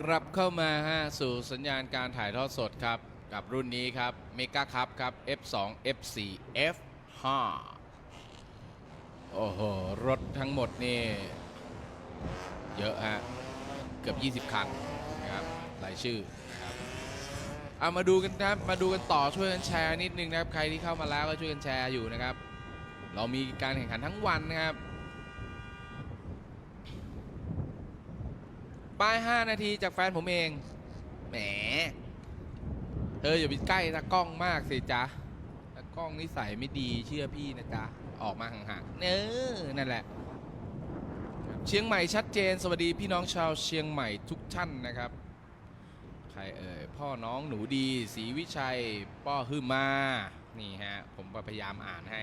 กลับเข้ามาฮะสู่สัญญาณการถ่ายทอดสดครับ กับรุ่นนี้ครับเมกาคัพครับ F2 F4 F5 โอ้โห รถทั้งหมดนี่ เยอะฮะ เกือบ 20 คันนะครับรายชื่อนะครับเอามาดูกันครับ มาดูกันต่อช่วยกันแชร์นิดนึงนะครับ ใครที่เข้ามาแล้วก็ช่วยกันแชร์อยู่นะครับ เรามีการแข่งขันทั้งวันนะครับ ป้าย 5 นาทีจากแฟนผมเอง แหม เธออย่าไปใกล้ตากล้องมากสิจ๊ะตากล้องนิสัยไม่ดีเชื่อพี่นะจ๊ะ ออกมาห่างๆ เนอนั่นแหละ เชียงใหม่ชัดเจน สวัสดีพี่น้องชาวเชียงใหม่ทุกท่านนะครับ ใครเอ่ย พ่อน้องหนูดีศรีวิชัย ป้อฮือมา นี่ฮะ ผมพยายามอ่านให้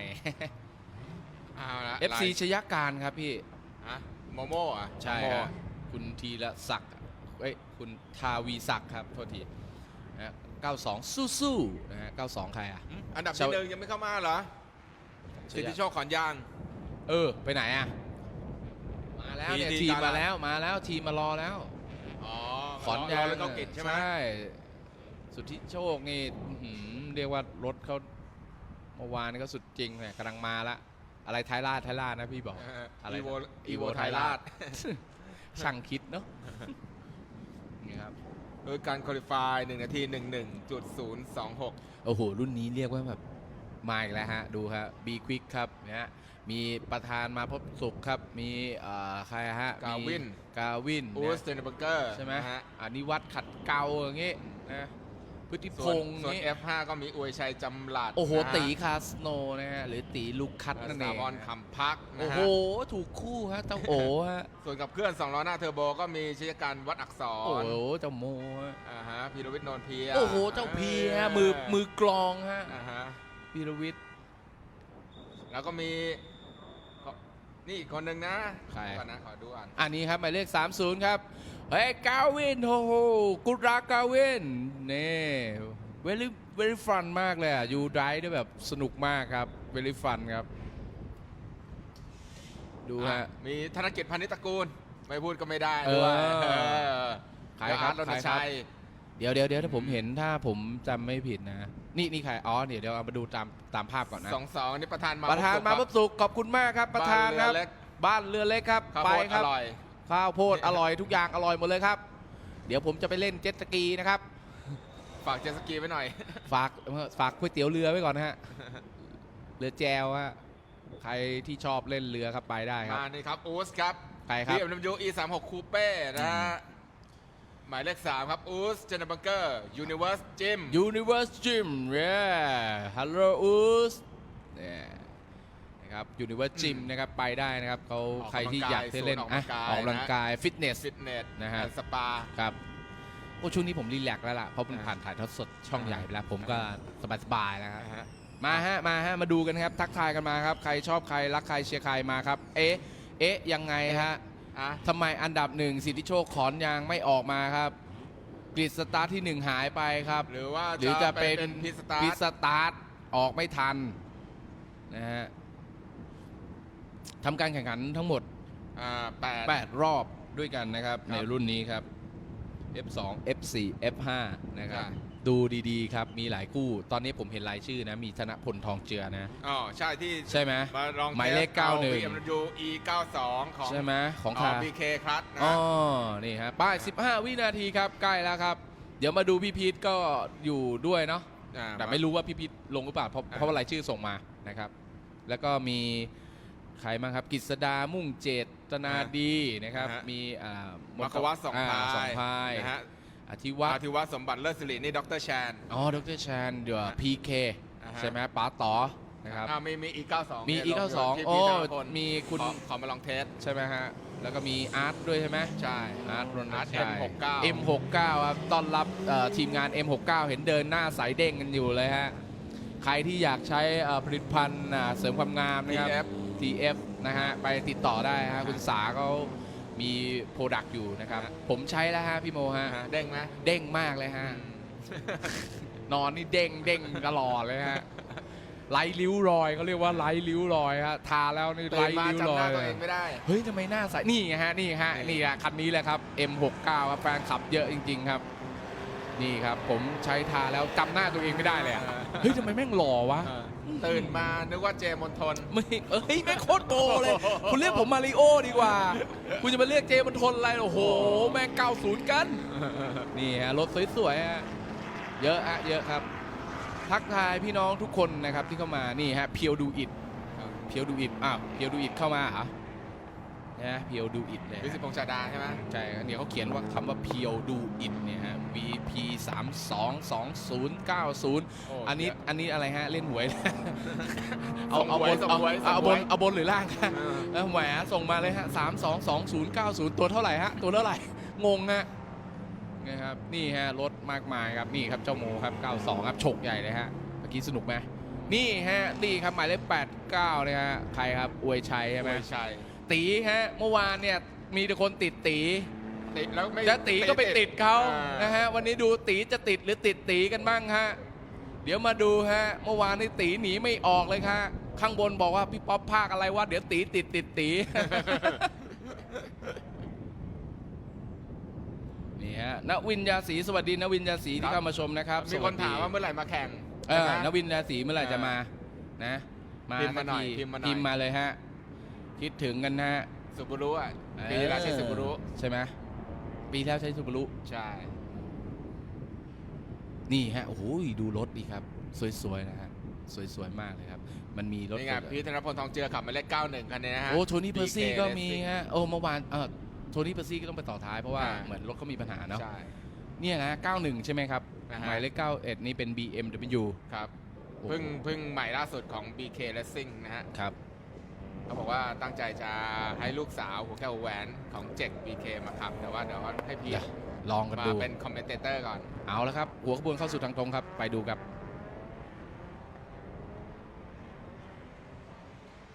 เอาละ FC ชยการครับพี่ ฮะโมโม่อะใช่โมโม่ฮะ คุณทีละศักดิ์เอ้ยคุณทาวีศักดิ์ครับโทษทีนะฮะ92สู้ๆนะฮะ92 ใครอะอืมอันดับชาวที่หนึ่งยังไม่เข้ามาเหรอสิทธิโชคขอนยาง เออ ไปไหนอะ มาแล้วเนี่ยทีทีมการมาแล้วมาแล้วทีมมารอแล้ว อ๋อขอนรยางแล้วก็กิจใช่ไหม สุดที่โชคนี่อื้อหือเรียกว่ารถเขาเมื่อวานนี่ก็สุดจริงเนี่ยกำลังมาละ อะไรท้ายลาดท้ายลาดนะพี่บอกอะไรอีโวนะอีโว Evo ไทยราช ช่างคิดเนาะนี่ครับโดยการคุริฟายหนึ่งนาทีหนึ่งหนึ่งจุดศูนย์สองหกโอ้โห รุ่นนี้เรียกว่าแบบมาอีกแล้วฮะ ดูฮะบีควิกครับนะฮะมีประธานมาพบสุขครับ มีเอ่อใครฮะกาวินมีกาวินอูนะสเทนเบอร์เกอร์ ใช่ไหมฮะอันนี้วัดขัดเกลาอย่างงี้นะ พฤติพส่วนงษ์ส่วนงี้ F5 ก็มีอวยชัยจำหลัดโอ้โหนะฮะตีคาสโนนะฮะหรือตีลูกคัดนั่นเอสางวอนคำพักนะโอ้ฮะโหถูกคู่ฮะเจ้าโอฮะส่วนกับเคลื่อนสองล้อหน้าเทอร์โบก็มีชยการวัดอักษโอ้รโหเจ้าโมฮะอ่าฮะพีรวิทย์โนนเพียโอ้โหเจ้าเพียมือมือกลองฮะอ่าฮะพีรวิทย์ แล้วก็มีก็นี่อีกคนหนึ่งนะใคร ก่อนนะขอดูอ่านอันนี้ครับหมายเลข 30 ครับ เฮ้ยกาวินโอ้โหกุดรักกาวินนี่เวลี่เวลี่ฟันมากเลยอะยูไดได้แบบสนุกมากครับเวลี่ฟันครับ ดูอะฮะ มีธนกิจพานิชตระกูล ไม่พูดก็ไม่ได้เออด้วยเออใครครับแล้วอาร์ตรณใครครับชัยเดี๋ยวเดี๋ยวเดี๋ยวถ้าผมเห็นถ้าผมจำไม่ผิดนะ นี่นี่ใครอ๋อเดี๋ยวเดี๋ยวเอามาดูตามตามภาพก่อนนะสองสองอันนี้ประธานมาประธานมาพพบบสุขขอบคุณมากครับ ประธานครับเล็กบ้านเรือเล็กครับข้าวไปโพดคอรับร่อย ข้าวโพดอร่อยทุกอย่างอร่อยหมดเลยครับ เดี๋ยวผมจะไปเล่นเจ็ตสกีนะครับ ฝากเจตสกีไว้หน่อย ฝากฝากก๋วยเตี๋ยวเรือไว้ก่อนนะฮะเรือแจวฮะใครที่ชอบเล่นเรือครับไปได้ครับ มานี่ครับอูสครับใครครับ BMW E 3 6 Coupe นะฮะหมายเลข 3 ครับอูสเจนบังเกอร์ยูนิเว r ร์สจิม Universe Gym yeah Hello Us เนี่ย นะครับ Universe Gym นะครับไปได้นะครับเขาออกกำลังกายใครที่อยากจะเล่นศูนย์ออกอะกำลังกาย ออกกำลังนะกายฟิตเนส ฟิตเนสนะฮะ สปา ครับโอ้ช่วงนี้ผมรีแลกซ์แล้วล่ะเพราะมันอ่าผ่านถ่ายทอดสดช่องอ่า ใหญ่ไปแล้ว ผมก็สบายๆแล้วครับนะฮะ มาฮะมาฮะมาดูกันครับ ทักทายกันมาครับ ใครชอบใครรักใครเชียร์ใครมาครับ เอ๊ะเอ๊ะยังไงฮะอะ ทำไมอันดับหนึ่งสิทธิโชคขอนยางไม่ออกมาครับกริดสตาร์ทที่หนึ่งหายไปครับ หรือว่าหรือจะเป็นพิสตาพิร์สตาร์ทออกไม่ทันนะฮะ ทำการแข่งขันทั้งหมดอ่าแปด8รอบด้วยกันนะครับครับ ในรุ่นนี้ครับ F2 F4 F5 นะครับ ใช่ ดูดีๆ ครับ มีหลายคู่ ตอนนี้ผมเห็นรายชื่อนะ มีธนพลทองเจือนะ อ๋อใช่ที่ใช่ไหมมาลองหมายเลขทสอ91 BMW E 92 ของใช่ไหมของอ๋ใครอ BK ครับนะอ๋อ นี่ฮะ ป้าย 15 วินาทีครับ ใกล้แล้วครับ เดี๋ยวมาดูพี่พีทก็อยู่ด้วยเนาะอ่าแต่ไม่รู้ว่าพี่พีทลงหรือเปล่า เพราะอ่า เพราะว่ารายชื่อส่งมานะครับ แล้วก็มี ใครบ้างครับกฤษดามุ่งเจตนาดีนะครับมีอ่ามัคควะสองพายสองพายนะฮะอธิวัตอาทิวัฒน์สมบัติเลิศสิรินี่ดรแชน อ๋อดรชานเดี๋ยวอ่าพีเคอ่าฮะ ใช่ไหมป๋าต่อนะครับ อ่ามีมีอีก92มีเนี่ยอีกลงสองที่โอ้พี่ธนพลมีคุณขอขอมาลองเทส ใช่ไหมฮะ แล้วก็มีอาร์ตด้วยใช่ไหมใช่ อาร์ตรนอาร์ตชัย M69 M69 ครับต้อนรับเอ่อทีมงาน M69 เห็นเดินหน้าสายเด้งกันอยู่เลยฮะ ใครที่อยากใช้เอ่อผลิตภัณฑ์อ่าเสริมความงามนะครับ TF TF นะฮะไปติดต่อได้ฮะคุณสาเขามีโปรดักต์อยู่นะครับฮะผมใช้แล้วฮะพี่โมฮะฮะ เด้งไหมเด้งมากเลยฮะ นอนนี่เด้งเด้งตลอดเลยฮะไร้ริ้วรอยเขาเรียกว่าไร้ริ้วรอยฮะทาแล้วนี่ตื่ไร้นมาริ้วจำรหอน้ายตัวเองไม่ได้ เฮ้ยทำไมหน้าใสนี่ไงฮะนี่ฮะนี่นี่ฮะคันนี้แหละครับ M69 ครับแฟนขับเยอะจริง ๆ ครับ นี่ครับ ผมใช้ทาแล้วจำหน้าตัวเองไม่ได้เลยอะเฮ้ยทำไมแม่งหล่อวะเออตื่นมานึกว่าเจมนทน ไม่เอ้ยไม่งโคตรโกเลย คุณเรียกผมมาริโอดีกว่า คุณจะมาเรียกเจมันทนอะไร โอ้โห แม่ง90กัน นี่ฮะรถสวยๆฮะเยอะอะเยอะครับ ทักทายพี่น้องทุกคนนะครับที่เข้ามานี่ฮะเพียวดูอิดเพียวดูอิดอ้าวเพียวดูอิดเข้ามาเหรอ นะเพียวดูอิดเลยวิสิตพงษ์ชาดาใช่ไหมใช่ครับเนี่ยเขาเขียนว่าคำว่าเพียวดูอิดเนี่ยฮะ VP 3 2 2 0 9 0 อันนี้อันนี้อะไรฮะ เล่นหวย เอาเอาบนส่งเอาหวยส่เอางบหวนยเอาบนหรือล่างฮะเออเออแหมส่งมาเลยฮะสามสองสองศูนย์เก้าศูนย์ตัวเท่าไหร่ฮะ ตัวเท่าไหร่ งงฮะนะครับนี่ฮะรถมากมายครับนี่ครับเจ้าโมครับ 92 ครับฉกใหญ่เลยฮะเมื่อกี้สนุกไหมนี่ฮะนี่ครับหมายเลข89เลยฮะใครครับอวยชัยใช่ไหมไม่ใช่ ตีฮะเมื่อวานเนี่ยมีแต่คนติดตี ติดแล้วไม่จะตีก็ไปติดเขาอ่านนะฮะวันนี้ดูตีจะติดหรือติดตีกันบ้างฮะเดี๋ยวมาดูฮะเมื่อวานนี่ตีหนีไม่ออกเลยค่ะข้างบนบอกว่าพี่ป๊อปภาคอะไรวะเดี๋ยวตีติดติดตี นี่ฮะนวินยาศรีสวัสดีนวินยาศรีที่เข้ามาชมนะครับมีคนถามว่าสสดีเมื่อไหร่มาแข่งเออใช่ไหมนวินยาศรีเมื่อไหร่จะมานะ มาพิมพ์มาหน่อยสักทีพิมพ์มาหน่อย พิมพ์มาเลยฮะ คิดถึงกันนะฮะสุบุรุอะปีที่แล้วใช้สุบุรุใช่ไหมปีที่แล้วใช้ซูบารุใช่นี่ฮะโอ้โหดูรถดีครับ สวยๆนะฮะสวยๆมากเลยครับ มันมีรถนี่ไงสวยๆพี่ธนพลทองเจือขับหมายเลข91 คันนี้นะฮะโอ้โทนี่เพอร์ซี่ BK ก็มี Racing ฮะโอ้เมื่อวานเออโทนี่เพอร์ซี่ก็ต้องไปต่อท้ายเพราะว่าอ่าเหมือนรถเขามีปัญหาเนาะใช่เนี่ยนะ 91 ใช่ไหมครับนะฮะหมายเลข 91 นี่เป็น BMW ครับโอ้โหเพิ่งเพิ่งใหม่ล่าสุดของ BK Racing นะฮะครับ เขาบอกว่าตั้งใจจะให้ลูกสาวหัวแก้วหัวแหวนของเจ็ก BK มาขับ แต่ว่าเดี๋ยวให้พี่เดี๋ยวลองกันมาดู เป็นคอมเมนเตอร์ก่อนเอาแล้วครับ หัวขบวนเข้าสู่ทางตรงครับ ไปดูครับ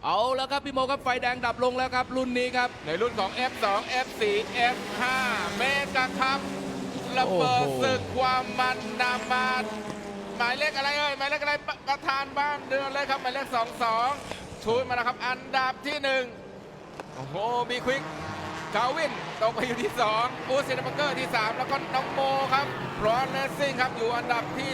เอาแล้วครับพี่โมครับไฟแดงดับลงแล้วครับ รุ่นนี้ครับ ในรุ่นของ F2 F4 F5 เมกะครับระเบิดโอ้โห ศึกความมันนามาหมายเลขอะไรเอ่ยหมายเลขอะไรปประธานบ้านเดือนเลยครับหมายเลข 22 ชูดมาแล้วครับ อันดับที่หนึ่งโอ้โห มีควิกกาวินตกไปอยู่ที่2อูซินบังเกอร์ที่3แล้วก็น้องโมครับรอนเลสซิ่งครับอยู่อันดับที่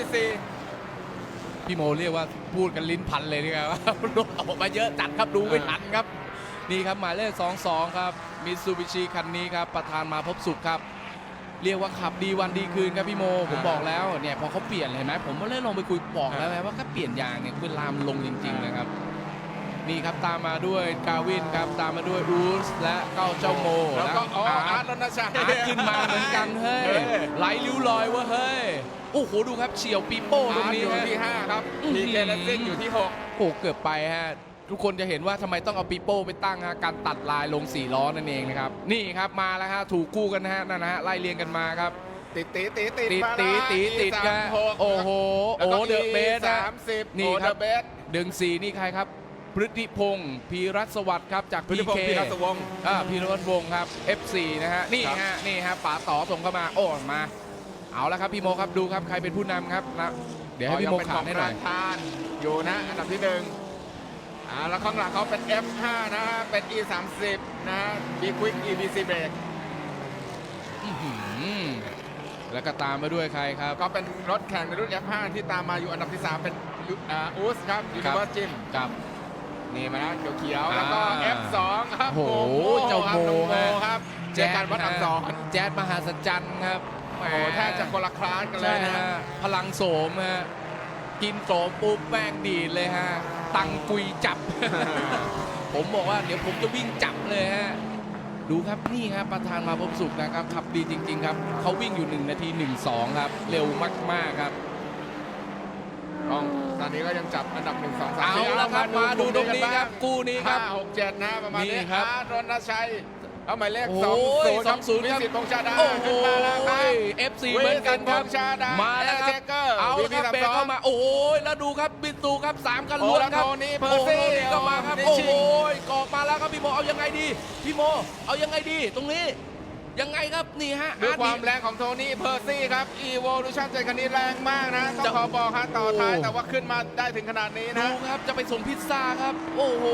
4พี่โมเรียกว่าพูดกันลิ้นพันเลยนี่ครับรถออกมาเยอะจัดครับดูไม่ทันครับ นี่ครับหมายเลข22 ครับมิตซูบิชิคันนี้ครับ ประธานมาพบสุขครับเรียกว่าขับดีวันดีคืนครับพี่โม ผมบอกแล้วเนี่ยพอเขาเปลี่ยนเห็นไหมผมก็เลยลงไปคุยบอกแล้วว่าก็เปลี่ยนยางเนี่ยเวลามลงจริงๆนะครับ นี่ครับตามมาด้วยกาวินครับตามมาด้วยอูสและเก้าเจ้าโมแล้วก็อ๋ออาอาร์ร์ตตรณชัยอาร์ตขึ้นมาเหมือนกันเฮ้ยเฮ้ยไหลริ้วรอยเว่าเฮ้ยโอ้โหดูครับเฉียวปีโป้ตรงอาร์ตนี้อยู่ฮะที่ 5 ครับอื้อหือ BK Racing อยู่ที่โอ้เกือบไปฮะทุกคนจะเห็นว่าทำไมต้องเอาปีโป้ไปตั้งฮะการตัดลายลงสี่ล้อนั่นเองนะครับนี่ครับมาแล้วฮะถูกคู่กันนะฮะนั่นนะฮะไล่เรียงกันมาครับ6ติดตีตีติดติดมาตีแล้วตีติดสากัมนหกโอ้โหแล้วโอ้ก็เดอะเบสสานะมสิบนี่โอ้คเดรับอะเบสดึงสีนี่ใครครับ พฤติพงศ์พีรัตน์สวัสดิ์ครับจากพฤติพง PK ศ์พีรัสวงศ์อ่าพีรวัตรวงศ์ครับ F4 นะฮะนี่ครับฮะนี่ฮะป๋าต่อส่งเข้ามาโอ้มา เอาแล้วครับพี่โมครับดูครับใครเป็นผู้นำครับนะเดี๋ยวให้พี่โมยังเป็นขาขดองให้หน่อยประธานอยู่นะอันดับที่หนึ่งอ่าแล้วข้างหลังเขาเป็น F5 นะฮะเป็น E30 นะฮะ B Quick EBC Brake อื้อหือแล้วก็ตามมาด้วยใครครับ ก็เป็นรถแข่งในรุ่น F5 ที่ตามมาอยู่อันดับที่ 3 เป็นยูอ่าอูสครับครับ Universe Gym กับ นี่มาแล้วเขียวๆแล้วก็ อ่า F2 ครับโอ้โหโเจ้าโมครับน้องโมฮะ ครับเจอกันวัดอักษรแจ๊ดมหาสัจจันทร์ครับหมโอ้โหแทบจะคนละคลาสกันเลใช่ยนะฮะฮะพลังโสมฮะกินโสมปุ๊บแป้งดีดเลยฮะ ตังกุยจับ ผมบอกว่าเดี๋ยวผมจะวิ่งจับเลยฮะ ดูครับนี่ครับประธานมาพบสุขนะครับขับดีจริง ๆ ครับเขาวิ่งอยู่ 1 นาที 1-2 ครับ เร็วมาก ๆ ครับ กล้องตอนนี้ก็ยังจับอันดับ1 2 3เอาแล้วครับมาดูตรงนี้ครับกู้นี้ครับห้าหกเจ็ดนะประมาณนี่นี้ครับอาร์ตรณชัยเอาหมายเลขโอ้สองยศูนย์ครับ20วิครับ สิตพงษ์ชาดาโอ้โหขึ้นมาแล้วครับ FC เหมือนกันครับ วิสิตพงษ์ชาดามาแล้วครับเทเกอร์เอาละครับ VP เบรกเข้ามา โอ้ยแล้วดูครับบิตูครับสามคันล้วนครับโอ้แล้วโทนี่เพอร์ซี่โโหนี่ก็มาครับ นิโอ้ชิโหกอกมาแล้วครับพี่โมเอายังไงดี พี่โมเอายังไงดี ตรงนี้ ยังไงครับนี่ฮะด้วยอาร์ตควานี่มแรงของโทนี่เพอร์ซี่ครับ Evolution ใจคันนี้แรงมากนะต้องจะขอบอกฮะต่อท้ายโอ้แต่ว่าขึ้นมาได้ถึงขนาดนี้ดูนะครับจะไปส่งพิซซ่าครับ โอ้โห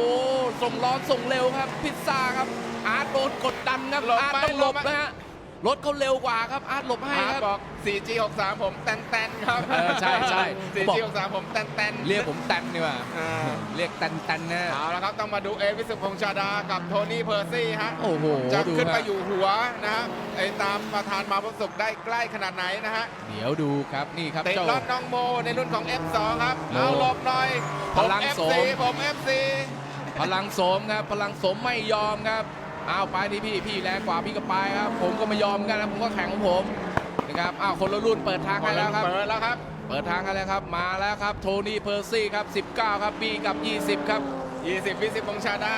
ส่งร้อนส่งเร็วครับ พิซซ่าครับอาร์ตโดนกดดันครับหลบอาร์ตไปต้องหลบหลบไปนะฮะ รถเขาเร็วกว่าครับอาร์ตหลบให้อาร์คตรับ บอก 4G63 ผมแตนแตนๆครับเออใช่ใช่ 4G63 ผมแตนแตนๆเรียกผมแตนดีกว่าอ่าเรียกแตนแตนนะ เอาละครับ ต้องมาดูเอวิสุพงษ์ชาดากับโทนี่เพอร์ซี่ฮะ โอ้โหจะดูขึ้นไปฮะอยู่หัวนะฮะไอ้ตามประธานมาพบสุขได้ใกล้ขนาดไหนนะฮะเดี๋ยวดูครับนี่ครับเตะเจ้า ลอดน้องโมในรุ่นของ F2 ครับโมเอาหลบหน่อย ผพม ลังโส FC มผม FC พลังโสมครับ พลังโสมไม่ยอมครับ อ้าวไปที่พี่พี่แรงกว่าพี่ก็ไปครับ ผมก็ไม่ยอมกันนะผมก็แข่งของผมนะครับอ้าวคนละรุ่นเปิดทางให้แล้วครับ เปิดแล้วครับ เปิดทางกันแล้วครับมาแล้วครับโทนี่เพอร์ซี่ครับ 19 ครับบีกับ 20 ครับ 20วิสิพงษ์ชาดา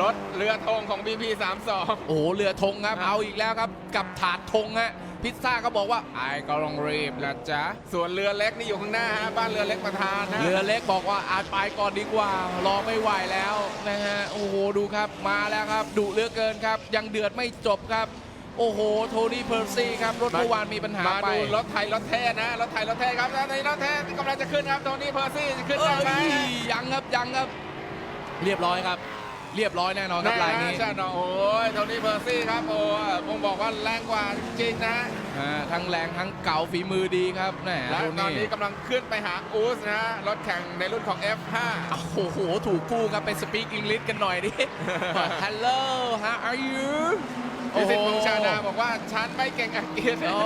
รถเรือธงของ BP 32 โอ้โหเรือธงครับครับเอาอีกแล้วครับ กับถาดธงฮะ พิซซ่าก็บอกว่าไอ้ก็ลองรีบนะจ๊ะส่วนเรือเล็กนี่อยู่ข้างหน้าฮะบ้านเรือเล็กประธานนะเรือเล็กบอกว่าอาจไปก่อนดีกว่า รอไม่ไหวแล้วนะฮะโอ้โหดูครับมาแล้วครับดุเหลือเกินครับ ยังเดือดไม่จบครับโอ้โห โทนี่เพอร์ซี่ครับ รถเมื่อวานมีปัญหามาไปดูรถไทยรถเท่นะ รถไทยรถเท่ครับแล้วในรถเท่กำลังจะขึ้นครับ โทนี่เพอร์ซี่จะขึ้นเอ้ได้ไหมยยังครับ ยังครับ เรียบร้อยครับ เรียบร้อยแน่นอนครับแน่ลายนะนี้ใช่เนาะโอ้ยโทนี่เพอร์ซี่ครับโอ้คงบอกว่าแรงกว่าจริงๆนะอ่าทั้งแรงทั้งเก่าฝีมือดีครับแหมและโทตอนนี่นี้กำลังขึ้นไปหาอูสนะรถแข่งในรุ่นของ F5 โอ้โห ถูกคู่ครับไปสปีกอังกฤษกันหน่อยดิ Hello how are you พิสิทธิ์พงษ์ชาดาบอกว่าฉันไม่เก่งอังกฤษโอ้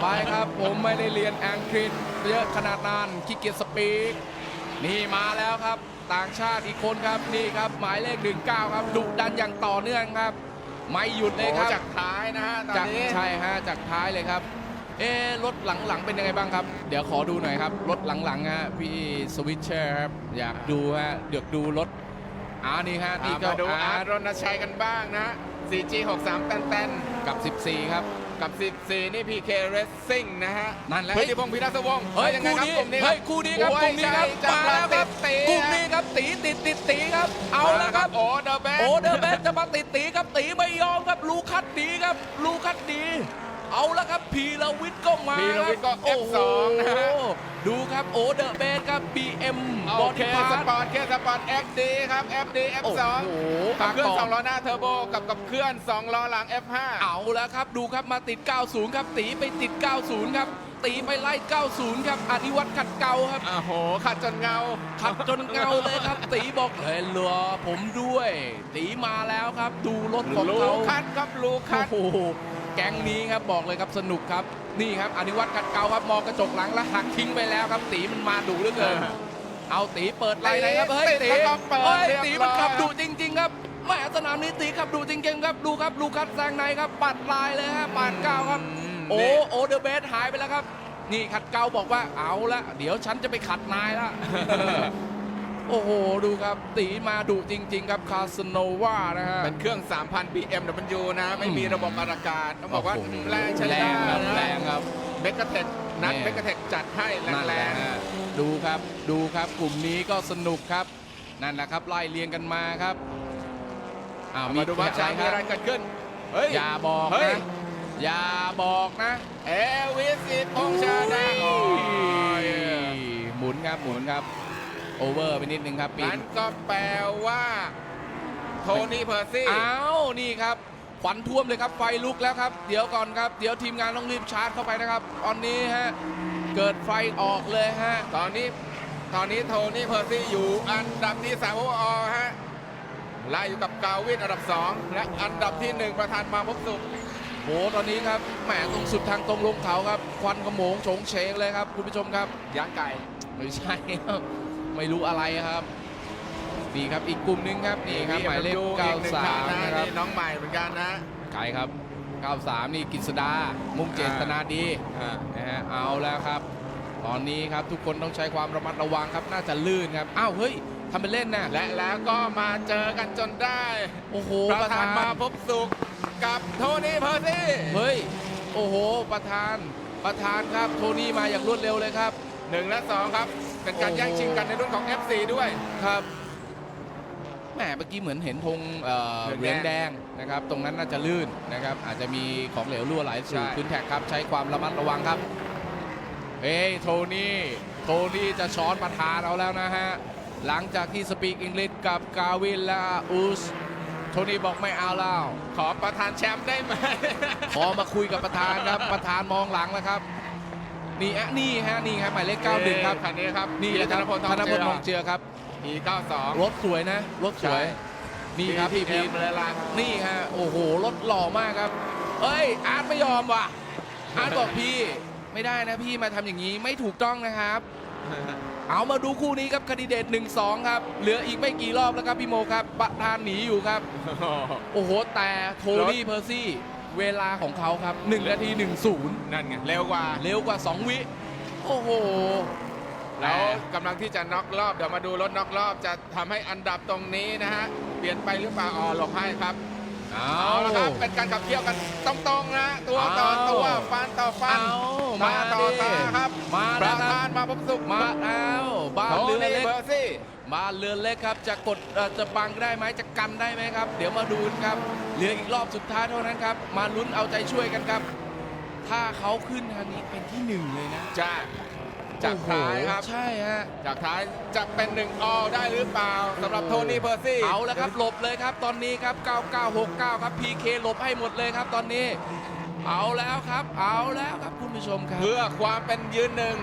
ไปครับผมไม่ได้เรียนอังกฤษเยอะขนาดนั้นขี้เกียจสปีกนี่มาแล้วครับ ต่างชาติอีกคนครับนี่ครับหมายเลข 19 ครับดุดันอย่างต่อเนื่องครับ ไม่หยุดเลยครับโอ้จากท้ายนะฮะตอนจากนี้ใช่ฮะจากท้ายเลยครับ เอ๊ะรถหลังๆเป็นยังไงบ้างครับ เดี๋ยวขอดูหน่อยครับรถหลังๆฮะพี่สวิตเชอร์ครับอยากดูฮะเดี๋ยวดูรถอ่านี่ฮะนี่อ่าก็มาดูอาอาร์ร์ตรณชัยกันบ้างนะฮะ 4G 63แตนแตนกับ 14 ครับๆ กับ14นี่ PK Racing นะฮะนั่นแหละเฮ้ยที่พงศ์พิทักษ์สวงศ์เฮ้ยยังไงคู่ครับนี้กลุ่มนี้เฮ้ยคู่นี้ครับกลุ่มนี้ครับจะมาแล้วครับติดตีกลุ่มนี้ครับตีติดติดตีครับ เอาแล้วครับโอ้เดอะแบนโอเดอร์แบนจะมาติดตีครับตีไม่ยอมครับลูคัดดีครับลูคัดดี เอาแล้วครับพีรวิทย์ก็มาพีรวิทย์ก็โอ้โห F2 นะฮะดู ครับโอเดอร์แบนครับ BM บโออเคดี้พาสร์ปอร์ตเคสปอร์ต FD ครับ FD โอ้ F2 โหกับเครื่องปากก2ล้อหน้าเทอร์โบกับกับเครื่อง 2 ล้อหลัง F5 เอาแล้วครับดูครับมาติด 90 ครับ ตีไปติด 90 ครับ ตีไปไล่ 90 ครับอนิวัตรขัดเกลาครับโอ้โหขัดจนเงา ขัดจนเงาเลยครับ ตีบอกเฮ้ยเหลือผมด้วย ตีมาแล้วครับ ดูรถของลูเขาคัดครับลูคัดโอ้โห แก๊งนี้ครับบอกเลยครับสนุกครับ นี่ครับอนิวัตรขัดเกลาครับมองกระจกหลังแล้วหักทิ้งไปแล้วครับตีมันมาดุเหลือเกินเอาตีเปิดไล่ไหนครับเฮ้ยติดตีแล้วก็เปิดเฮ้ยเรียบตีร้มันอยขับดุจริง ๆ ครับแหม่สนามนี้ตีขับดุจริงๆครับดูครับลูคัสแซงในครับปัดลายเลยฮะปาดเก้าครับ โอ้นี่โอเดอร์เบสหายไปแล้วครับ นี่ขัดเกลาบอกว่าเอาละเดี๋ยวฉันจะไปขัดนายละ โอ้โห ดูครับ ตีมาดุจริง ๆ ครับคาสโนวานะฮะ เป็นเครื่อง 3,000 BMW นะ ไม่มีระบบอากาศต้องบอกว่าโโหแรงใช้แรได้งครับนะแรงครับ เบกเทคนัดแน่ เบกเทคจัดให้แนั่นรแหละงฮะดูครับดูครับกลุ่มนี้ก็สนุกครับ นั่นแหละครับไล่เรียงกันมาครับอ้าวๆมีมาดูว่าอะจะไรมีคอะไรรับเกิดขึ้น เฮ้ย อย่าบอกเฮ้ย นะอย่าบอกนะเอวิสิตพงษ์ชาดาโอ้ยหมุนครับหมุนครับ โอเวอร์ไปนิดนึงครับปีนั่นก็แปลว่า โทนี่เพอร์ซี่อ้าวนี่ครับควันท่วมเลยครับไฟลุกแล้วครับ เดี๋ยวก่อนครับ เดี๋ยวทีมงานต้องรีบชาร์จเข้าไปนะครับตอนนี้ฮะเกิดไฟออกเลยฮะตอนนี้ตอนนี้โทนี่เพอร์ซี่อยู่อันดับที่3ามอฮะไล่อยู่กับกาวินอันดับ 2 และอันดับที่ 1 ประธานมาพบสุขโหตอนนี้ครับแหมตรงสุดทางตรงลงเขาครับ ควันขโมงโฉงเฉงเลยครับ คุณผู้ชมครับย่างไก่ไม่ใช่ครับ ไม่รู้อะไรครับนี่ครับอีกกลุ่มหนึงครับนี่ครับหมายเลขอีกหนึ่งท่าน93นะนะครับนี่น้องใหม่เหมือนกันนะใครครับ 93 นี่กฤษดา มุ่งเจตนาดีอ่านะฮะเอาแล้วครับ ตอนนี้ครับทุกคนต้องใช้ความระมัดระวังครับน่าจะลื่นครับอ้าวเฮ้ยทำเป็นเล่นนะและแล้วก็มาเจอกันจนได้โอ้โหปประระธาธานนมาพบสุขกับโทนี่เพอร์ซี่เฮ้ยโอ้โห ประธานประธานครับโทนี่มาอย่างรวดเร็วเลยครับ หนึ่งและสองครับ เป็นการโอ้โหแย่งชิงกันในรุ่นของ F4 ด้วย ครับแหมเมื่อกี้เหมือนเห็นธงเอ่อเหเหลืลือองงแดแดงงนะครับ ตรงนั้นน่าจะลื่นนะครับ อาจจะมีของเหลวรั่วไหลสู่ใช่ พื้นแท็กครับ ใช้ความระมัดระวังครับ เฮ้ยโทนี่ โทนี่จะช้อนประธานเอาแล้วนะฮะ หลังจากที่สปีกอังกฤษกับกาวินและอูส โทนี่บอกไม่เอาแล้ว ขอประธานแชมป์ได้ไหม ขอมาคุยกับประธานครับ ประธานมองหลังแล้วครับ นี่อะนี่ฮะนี่ครับหมายเลข91ครับคันนี้ครับนี่แหละครับธนพลทธองนพลทองเจือเจือครับอี92รถสวยนะ รถสวยใช่นี่ครับพี่พีเอ็มเลยล่ะนี่ฮะโอ้โหรถหล่อมากครับ เอ้ยอาร์ตไม่ยอมว่ะอาร์ตบอกพี่ไม่ได้นะพี่มาทำอย่างนี้ไม่ถูกต้องนะครับ เอามาดูคู่นี้ครับคดีเดต1-2ครับ เหลืออีกไม่กี่รอบแล้วครับพี่โมครับประธานหนีอยู่ครับ โอ้โหแต่โทนี่เพอร์ซี่ เวลาของเขาครับ1นาที10 นั่นไงเร็วกว่า เร็วกว่า 2 วิ โอ้โห แล้วกำลังที่จะน็อกรอบ เดี๋ยวมาดูรถน็อกรอบจะทำให้อันดับตรงนี้นะฮะ เปลี่ยนไปหรือเปล่าอ๋อหลบให้ครับ เอาเอาละครับ เป็นการขับเคี่ยวกันตรงๆนะ ตัวต่อเอาตัวฟันต่อฟันเอาตามาต่อดิตาครับมาปแล้วระคธารับนมาพบสุขมาแล้วบ้านโทเรือนี่เล็ก เบอร์ซี่ บ้านเรือเล็กครับ จะกดเอ่อจะบังได้ไหมจะกันได้ไหมครับ เดี๋ยวมาดูกันครับ เหลืออีกรอบสุดท้ายเท่านั้นครับ มาลุ้นเอาใจช่วยกันครับ ถ้าเขาขึ้นทางนี้เป็นที่หนึ่งเลยนะจะจากท้ายครับโอ้โหใช่ฮะจากท้ายจะเป็นหนึ่งออลได้หรือเปล่าสำหรับโทนี่เบอร์ซี่เอาแล้วครับหลบเลยครับตอนนี้ครับ 9969 ครับ PK หลบให้หมดเลยครับตอนนี้ เอาแล้วครับ เอาแล้วครับคุณผู้ชมครับ เพื่อความเป็นยืนหนึ่ง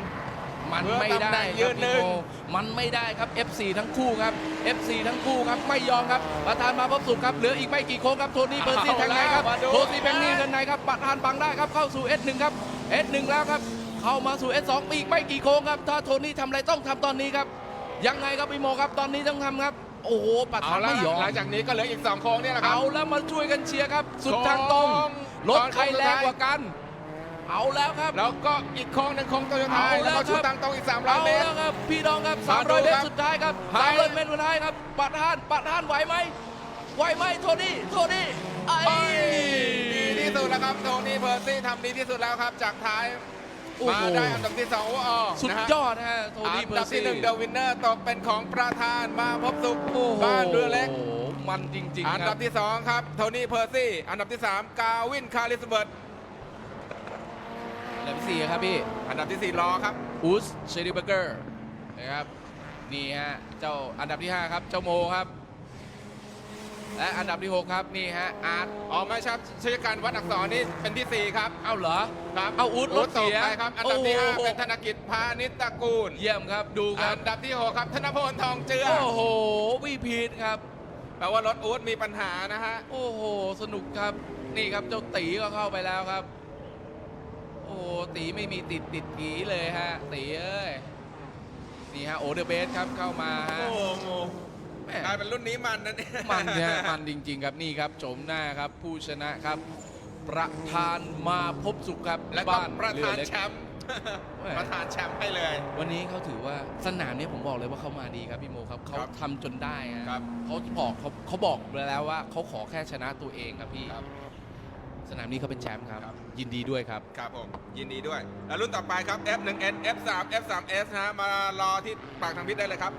มันเพื่อไม่ตำแหน่ได้งคยืรับนหนึ่พี่งโมมันไม่ได้ครับ F4 ทั้งคู่ครับ F4 ทั้งคู่ครับไม่ยอมครับประธานมาพบสุขครับเหลืออีกไม่กี่โค้งครับโทนี่เบอร์ซี่เอาทางไหนครับแล้วมาดูโทนี่แบงค์นี่ทางไหนครับประธานบังได้ครับเข้าสู่ S1 ครับ S1 แล้วครับ เข้ามาสู่ S2 อีกไม่กี่โค้งครับถ้าโทนี่ทำอะไรต้องทำตอนนี้ครับ ยังไงครับพี่โมครับตอนนี้ต้องทำครับโอ้โหประเอาธานละไม่ยอมหลังจากนี้ก็เหลืออีก2โค้งเนี่ยแหละครับ เอาแล้วมาช่วยกันเชียร์ครับ สุดทางตรงโค้งรถใครแรงกว่ากัน เอาแล้วครับแล้วก็อีกโค้งหนึ่งโค้งตัวสุดท้ายเอาแล้แล้ววก็ชุดครับตังตรงอีก 300เอาเมตรแล้วครับพี่น้องครับมาดู300เมตครัรบสุดท้ายครับให้300เมตรสุดท้ายครับประธานประธานไหวไหมไหวไหมโทนี่โทนี่ไอ้เอ้ยดีที่สุดแล้วครับโทนี่เบอร์ซี่ทำดีที่สุดแล้วครับ จากท้ายโอ้มาโหได้อันดับที่2โอ้โหสุดนะฮะยอดนะฮะโทอันี่นเบอดับร์ที่ซี่หนึ่งเดอะวินเนอร์ตกเป็นของประธานมาพบสุขโอ้โหบ้านเรือเล็กโอ้โหมันจริงอันๆคดัรับบที่ 2 ครับ โทนี่เพอร์ซี่ อันดับที่ 3 กาวินคาริสเบิร์ตอัน ดับที่สี่ครับพี่อันดับที่4รอครับอูสเชอรี่เบอร์เกอร์นะครับนี่ฮะเจ้าอันดับที่5ครับเจ้าโมครับ และอันดับที่6ครับนี่ฮะอาร์ตอ๋อไม่ใช่ครับชื่อการวัดอักษรนี่เป็นที่4ครับเอ้าเหรอ ครับเอาอู๊ดรถเสียตกไปครับอันดับที่โอ้โห5เป็นธนกิจพาณิชตระกูลเยี่ยมครับดูครัอับนดับที่6ครับธนพลทองเจือโอ้โหพี่พีทครับ แปลว่ารถอู๊ดมีปัญหานะฮะ โอ้โห สนุกครับ นี่ครับเจ้าตีก็เข้าไปแล้วครับ โอ้โหตีไม่มีติดติดกีเลยฮะตีเอ้ยนี่ฮะโอเดอร์เบสครับเข้ามาฮะ โอ้โหแม่ กลายเป็นรุ่นนี้มันนะเนี่ยมันเนี่ยมันจริง ๆ ครับนี่ครับโฉมหน้าครับผู้ชนะครับ ประธานมาพบสุขครับและก็บ้านประเรือธานเล็ก แชมป์แหม่ ประธานแชมป์ให้เลย วันนี้เขาถือว่าสนามเนี้ผมบอกเลยว่าเขามาดีครับพี่โมครับเขาครับทำจนได้ฮะครับ เขาบอกเขาเขาบอกไปแล้วว่าเขาขอแค่ชนะตัวเองครับพี่ครับ สนามนี้เขาเป็นแชมป์ครับ ครับ ยินดีด้วยครับ ครับผมยินดีด้วย แล้วรุ่นต่อไปครับ F1N F3 F3S นะฮะมารอที่ปากทางพิษได้เลยครับ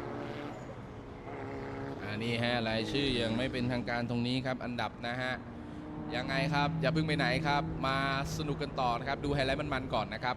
อันนี้ฮะรายชื่อยังไม่เป็นทางการตรงนี้ครับ อันดับนะฮะ ยังไงครับ อย่าเพิ่งไปไหนครับ มาสนุกกันต่อนะครับ ดูไฮไลท์มันๆก่อนนะครับ